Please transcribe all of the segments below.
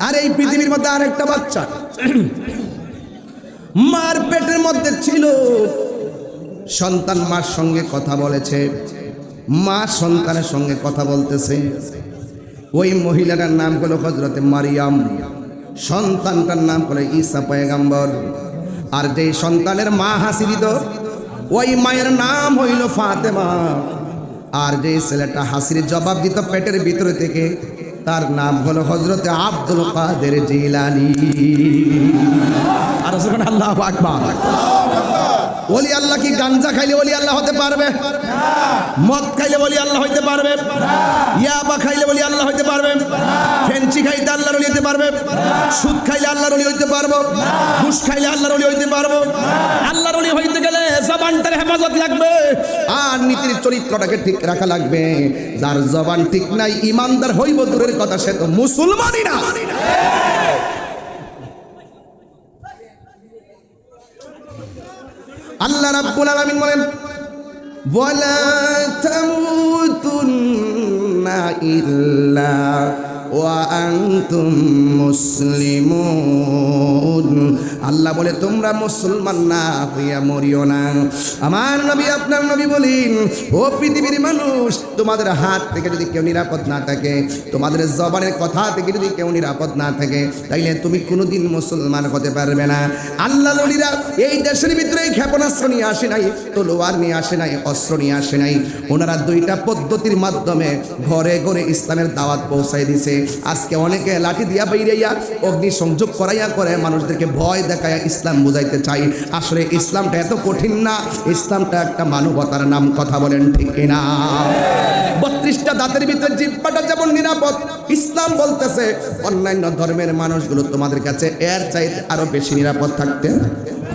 আর এই পৃথিবীর মধ্যে আরেকটা বাচ্চা। মার পেটের মধ্যে ছিল। সন্তান মার সঙ্গে কথা বলেছে। মা সন্তানের সঙ্গে কথা বলতেছে। ওই মহিলাটার নাম হলো হজরতে মারিয়াম। সন্তানটার নাম হলো ঈসা পয়গাম্বর। আর যে সন্তানের মা হাসি দিত ওই মায়ের নাম হইল ফাতেমা। আর যে ছেলেটা হাসির জবাব দিত পেটের ভিতরে থেকে তার নাম হলো হজরতে আব্দুল কাদের জিলানি। আর আল্লাহ ওলি আল্লাহ কি গাঞ্জা খাইলে ওলি আল্লাহ হতে পারবে? মদ খাইলে বলি আল্লাহ হইতে পারবে? ইয়াবা খাইলে বলি আল্লাহ হইতে পারবে? ফেঞ্চি খাইতে আল্লাহর ওলি হইতে পারবে? সুদ খাইলে আল্লাহর ওলি হইতে পারব। ঘুষ খাইলে আল্লাহর ওলি হইতে পারব। আল্লাহর ওলি হইতে গেলে জবানটার হেফাজত লাগবে। আর নীতির চরিত্রটাকে ঠিক রাখা লাগবে। যার জবান ঠিক নাই, ইমানদার হইব দূরের কথা, সে তো মুসলমানই না। আল্লাহ রাব্বুল আলামিন বলেন, ওয়ালা তামুতুন্না ইল্লা ওয়া আনতুম মুসলিমুন। আল্লাহ বলে, তোমরা মুসলমান না, হইয়া মরিও না। আমার নবী, আপনার নবী বলেন, ও পৃথিবীর মানুষ, তোমাদের হাত থেকে যদি কেউ নিরাপদ না থাকে, তোমাদের জবানের কথা থেকে যদি কেউ নিরাপদ না থাকে, তাইলে তুমি কোনোদিন মুসলমান হতে পারবে না। আল্লাহ নবীরা এই দেশের ভিতরে ক্ষেপণাস্ত্র নিয়ে আসে নাই, তলোয়ার নিয়ে আসে নাই, অস্ত্র নিয়ে আসে নাই। ওনারা দুইটা পদ্ধতির মাধ্যমে ঘরে ঘরে ইসলামের দাওয়াত পৌঁছাই দিছে। আজকে অনেকে লাঠি দিয়া বাইরাইয়া অগ্নি সংযোগ করাইয়া করে, মানুষদেরকে ভয় দেখাইয়া ইসলাম বুঝাইতে চাই। আসলে ইসলামটা এত কঠিন না, ইসলামটা একটা মানবতার নাম, কথা বলেন ঠিক কিনা? বত্রিশটা দাঁতের ভিতরে জিব্বাটা যেমন নিরাপদ, ইসলাম বলতেছে, অন্যান্য ধর্মের মানুষগুলো তোমাদের কাছে এর চাইতে আরও বেশি নিরাপদ থাকতে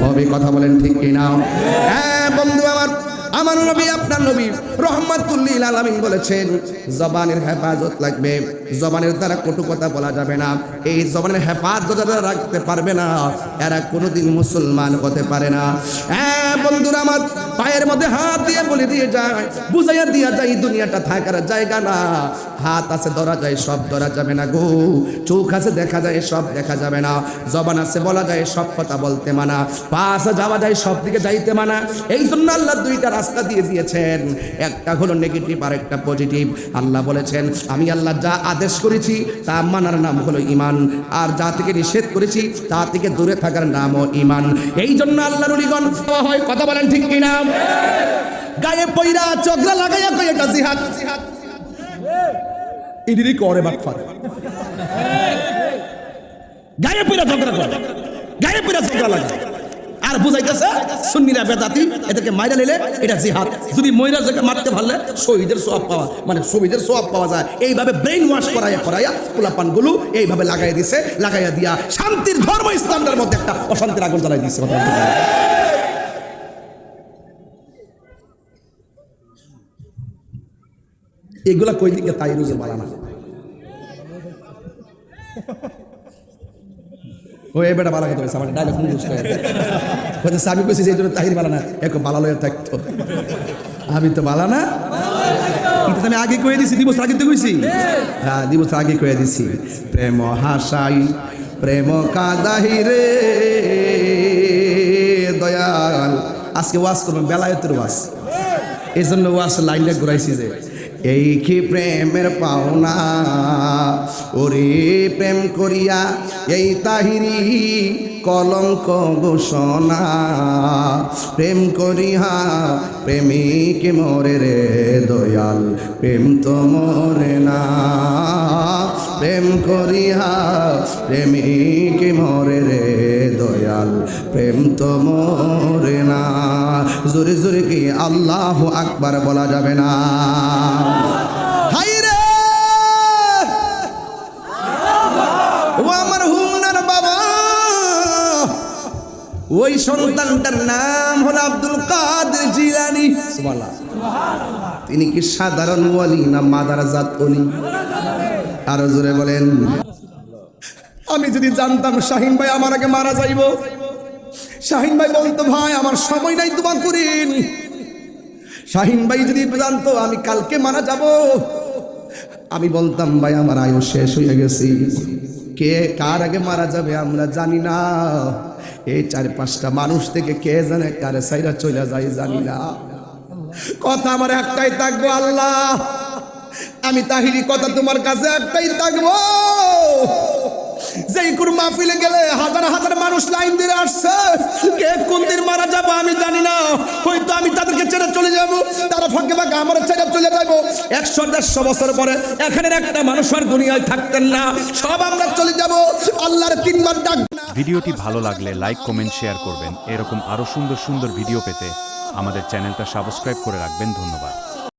হবে, কথা বলেন ঠিক কিনা? হ্যাঁ বন্ধু আমার আমার নবী, আপনার নবী রহমাতুল্লিল আলামিন বলেছেন, জবানের হেফাজত লাগবে। জবানের দ্বারা কটু কথা বলা যাবে না। এই জবানের হেফাজত রাখতে পারবে না, এরা কোনোদিন মুসলমান হতে পারে না। হ্যাঁ বন্ধুরা আমার পায়ের মধ্যে হাত দিয়ে বলে দিয়ে যায়, বুঝাইয়া দিয়া যায় দুনিয়াটা থাকার জায়গা না। হাত আছে, ধরা যায়, সব ধরা যাবে না গো। চোখ আছে, দেখা যায়, সব দেখা যাবে না। জবান আছে, বলা যায়, সব কথা বলতে মানা। পা আছে, যাওয়া যায়, সব দিকে যাইতে মানা। এই জন্য আল্লাহ দুইটা রাস্তা দিয়ে দিয়েছেন। একটা হলো নেগেটিভ আর একটা পজিটিভ আল্লাহ বলেছেন, আমি আল্লাহ যা আদেশ করেছি, তা মানার নাম হলো ইমান আর যা থেকে নিষেধ করেছি, তা থেকে দূরে থাকার নামও ইমান এই জন্য আল্লাহ রুলিগণ হয়, কথা বলেন ঠিক কিনা? গায়ে পইরা চোখরা লাগাইয়া কই এটা জিহাদ। ইডিরি করে বাটফার। গায়ে পইরা ঝগড়া করে। গায়ে পইরা ঝগড়া লাগে। আর বুঝাইতেছে, সুন্নিরা বেদাতি, এদেরকে মাইরা নিলে এটা জিহাদ। যদি মহিলা যাকে মারতে পারলে, শহীদের সোয়াব পাওয়া মানে শহীদের সোয়াব পাওয়া যায়। এইভাবে ব্রেন ওয়াশ করাইয়া করাইয়া পোলাপানগুলো এইভাবে লাগাই দিছে, লাগাইয়া দিয়া শান্তির ধর্ম ইসলামের মধ্যে একটা অশান্তির আগুন জ্বালাই দিচ্ছে এগুলা কই দিকে তাই রুজে বাড়ানা ও, এ বেটা বালা কথা কইছে আমার ডায়লগ হয়ে গেছে। কইছে আমি কইছি যে জন্য তাহির বালা না এক বালা লয়ে থাকতো। আমি তো বালা না? আমি আগে কয়ে দিছি দিবস আগে তো কইছি। হ্যাঁ দিবস আগে কয়ে দিছি। প্রেম হাসাই, প্রেম কাদাহি রে, দয়াল। আজকে ওয়াজ করবেন বেলায়তের ওয়াজ। এই জন্য ওয়াজ লাইনটা ঘুরাইছি যে। এই কি প্রেমের পাওনা? ওরে প্রেম করিয়া এই তাহিরি কলঙ্ক ঘোষণা। প্রেম করিয়া প্রেমিক মরে রে দয়াল, প্রেম তো মরে না। প্রেম করিয়া প্রেমিক মরে রে দয়াল, প্রেম তো মরে না। জোরে জোরে কি আল্লাহ আকবার বলা যাবে না? সন্তানটার নাম হলো আব্দুল কাদের জিলানি। তিনি কি সাধারণ ওয়ালি না মাদারাজাত ওলি? আরও জোরে বলেন। আমি যদি জানতাম শাহিন ভাই আমার আগে মারা যাইব। শাহিন ভাই বলতো, ভাই, আমার সময় নাই তোমা করিন শাহিন ভাই যদি জানতো, আমি কালকে মারা যাব। আমি বলতাম, ভাই, আমার আয়ু শেষ হয়ে গেছি। কে কার আগে মারা যাবে আমরা জানি না। এই চার পাঁচটা মানুষ থেকে কে জানে কারে সাইরা চলে যায় জানি না। কথা আমার একটাই থাকব, আল্লাহ। আমি তাহিরি কথা তোমার কাছে একটাই থাকব। যেই কোন মাহফিলে গেলে হাজার হাজার মানুষ লাইন দিয়ে আসছে। তারা ফাঁকে ফাঁকে আমার ছেড়ে চলে যাব। একশো, দেড়শো বছর পরে এখানের একটা মানুষ আর দুনিয়ায় থাকতেন না। সব আমরা চলে যাব। আল্লাহর তিনবার ডাক ভিডিওটি ভালো লাগলে লাইক, কমেন্ট, শেয়ার করবেন। এরকম আরও সুন্দর সুন্দর ভিডিও পেতে আমাদের চ্যানেলটা সাবস্ক্রাইব করে রাখবেন। ধন্যবাদ।